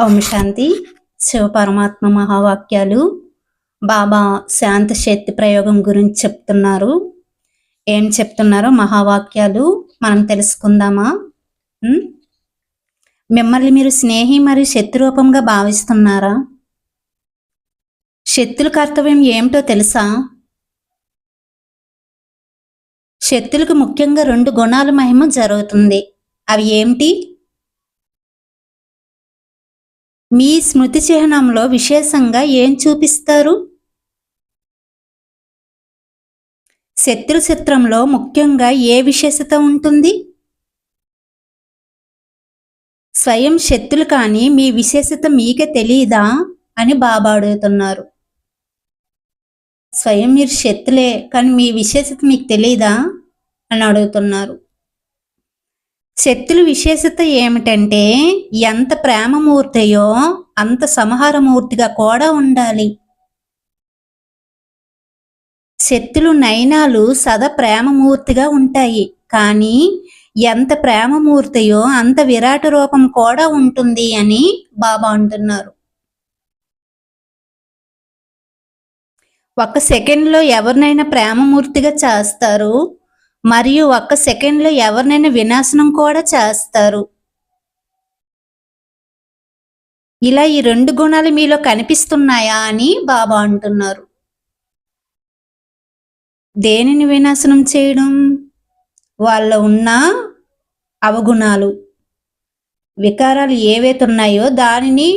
ఓం శాంతి. శివపరమాత్మ మహావాక్యాలు. బాబా శాంత శక్తి ప్రయోగం గురించి చెప్తున్నారు. ఏం చెప్తున్నారో మహావాక్యాలు మనం తెలుసుకుందామా? మిమ్మల్ని మీరు స్నేహి మరియు శత్రురూపంగా భావిస్తున్నారా? శత్రుల కర్తవ్యం ఏమిటో తెలుసా? శక్తులకు ముఖ్యంగా రెండు గుణాల మహిమ జరుగుతుంది. అవి ఏమిటి? మీ స్మృతి చిహ్నంలో విశేషంగా ఏం చూపిస్తారు? శత్రు చిత్రంలో ముఖ్యంగా ఏ విశేషత ఉంటుంది? స్వయం శత్రులు కానీ మీ విశేషత మీకే తెలియదా అని బాబా అడుగుతున్నారు. స్వయం మీరు శత్రులే కానీ మీ విశేషత మీకు తెలియదా అని అడుగుతున్నారు. శక్తుల విశేషత ఏమిటంటే ఎంత ప్రేమమూర్తయో అంత సంహారమూర్తిగా కూడా ఉండాలి. శక్తులు నయనాలు సదా ప్రేమమూర్తిగా ఉంటాయి. కానీ ఎంత ప్రేమమూర్తయో అంత విరాట రూపం కూడా ఉంటుంది అని బాబా అంటున్నారు. ఒక సెకండ్లో ఎవరినైనా ప్రేమమూర్తిగా చేస్తారు? మరియు ఒక్క సెకండ్లో ఎవరినైనా వినాశనం కూడా చేస్తారు. ఇలా ఈ రెండు గుణాలు మీలో కనిపిస్తున్నాయా అని బాబా అంటున్నారు. దేనిని వినాశనం చేయడం? వాళ్ళ ఉన్న అవగుణాలు. వికారాలు ఏవైతే ఉన్నాయో దానిని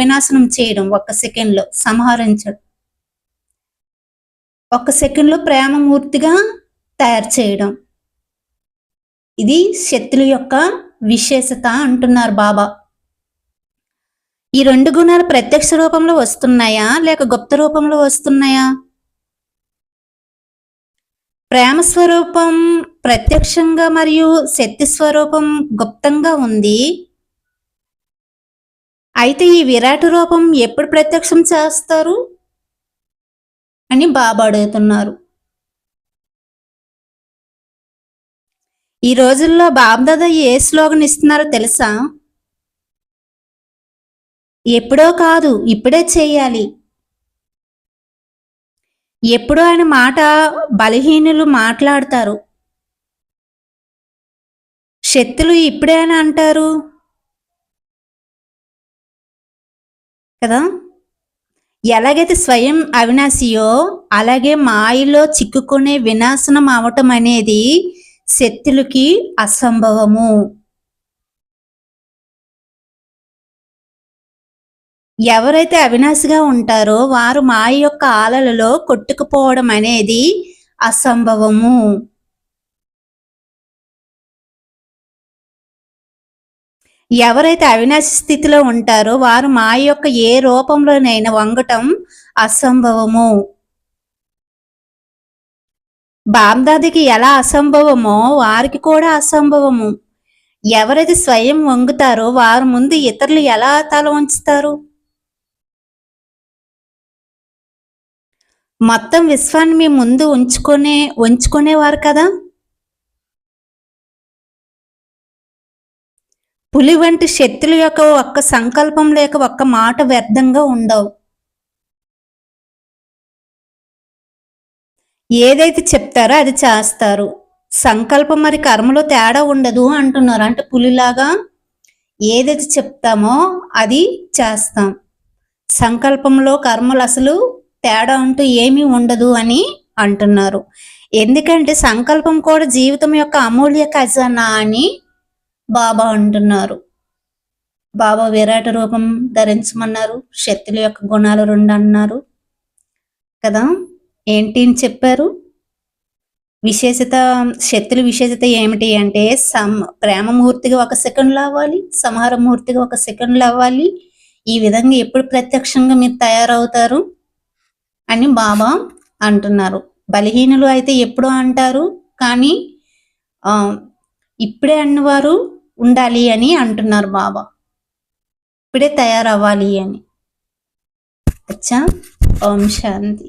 వినాశనం చేయడం ఒక్క సెకండ్లో సంహరించడం. ఒక్క సెకండ్లో ప్రేమమూర్తిగా తయారు చేయడం. ఇది శక్తుల యొక్క విశేషత అంటున్నారు బాబా. ఈ రెండు గుణాలు ప్రత్యక్ష రూపంలో వస్తున్నాయా? లేక గుప్త రూపంలో వస్తున్నాయా? ప్రేమ స్వరూపం ప్రత్యక్షంగా మరియు శక్తి స్వరూపం గుప్తంగా ఉంది. అయితే ఈ విరాట్ రూపం ఎప్పుడు ప్రత్యక్షం చేస్తారు? అని బాబా అడుగుతున్నారు. ఈ రోజుల్లో బాబ్దాదా ఏ స్లోగన్ ఇస్తున్నారో తెలుసా? ఎప్పుడో కాదు ఇప్పుడే చేయాలి. ఎప్పుడో ఆయన మాట బలహీనులు మాట్లాడతారు. శక్తులు ఇప్పుడే అని అంటారు. కదా? ఎలాగైతే స్వయం అవినాశియో అలాగే మాయలో చిక్కుకునే వినాశనం అవటం అనేది శక్తులకి అసంభవము. ఎవరైతే అవినాశిగా ఉంటారో వారు మాయ యొక్క ఆలలలో కొట్టుకుపోవడం అనేది అసంభవము. ఎవరైతే అవినాశి స్థితిలో ఉంటారో వారు మాయ యొక్క ఏ రూపంలోనైనా వంగటం అసంభవము. బామ్దాదికి ఎలా అసంభవమో వారికి కూడా అసంభవము. ఎవరైతే స్వయం వంగుతారో వారు ముందు ఇతరులు ఎలా తల ఉంచుతారు మొత్తం విశ్వాన్ని మీ ముందు ఉంచుకునే ఉంచుకునేవారు కదా? పులి వంటి శక్తుల యొక్క ఒక్క సంకల్పం లేక ఒక్క మాట వ్యర్థంగా ఉండవు. ఏదైతే చెప్తారో అది చేస్తారు. సంకల్పం మరి కర్మలో తేడా ఉండదు అంటున్నారు. అంటే పులిలాగా ఏదైతే చెప్తామో అది చేస్తాం. సంకల్పంలో కర్మలు అసలు తేడా అంటూ ఏమీ ఉండదు అని అంటున్నారు. ఎందుకంటే సంకల్పం కూడా జీవితం యొక్క అమూల్య ఖజానా అని బాబా అంటున్నారు. బాబా విరాట రూపం ధరించమన్నారు. శక్తుల యొక్క గుణాలు రెండు అన్నారు కదా. ఏంటి అని చెప్పారు? విశేషత శక్తుల విశేషత ఏమిటి అంటే సమ్ ప్రేమమూర్తిగా ఒక సెకండ్లో అవ్వాలి సంహారమూర్తిగా ఒక సెకండ్లో అవ్వాలి. ఈ విధంగా ఎప్పుడు ప్రత్యక్షంగా మీరు తయారవుతారు అని బాబా అంటున్నారు. బలహీనులు అయితే ఎప్పుడు అంటారు కానీ ఇప్పుడే అన్నవారు ఉండాలి అని అంటున్నారు బాబా. ఇప్పుడే తయారవ్వాలి అని. అచ్చా ఓం శాంతి.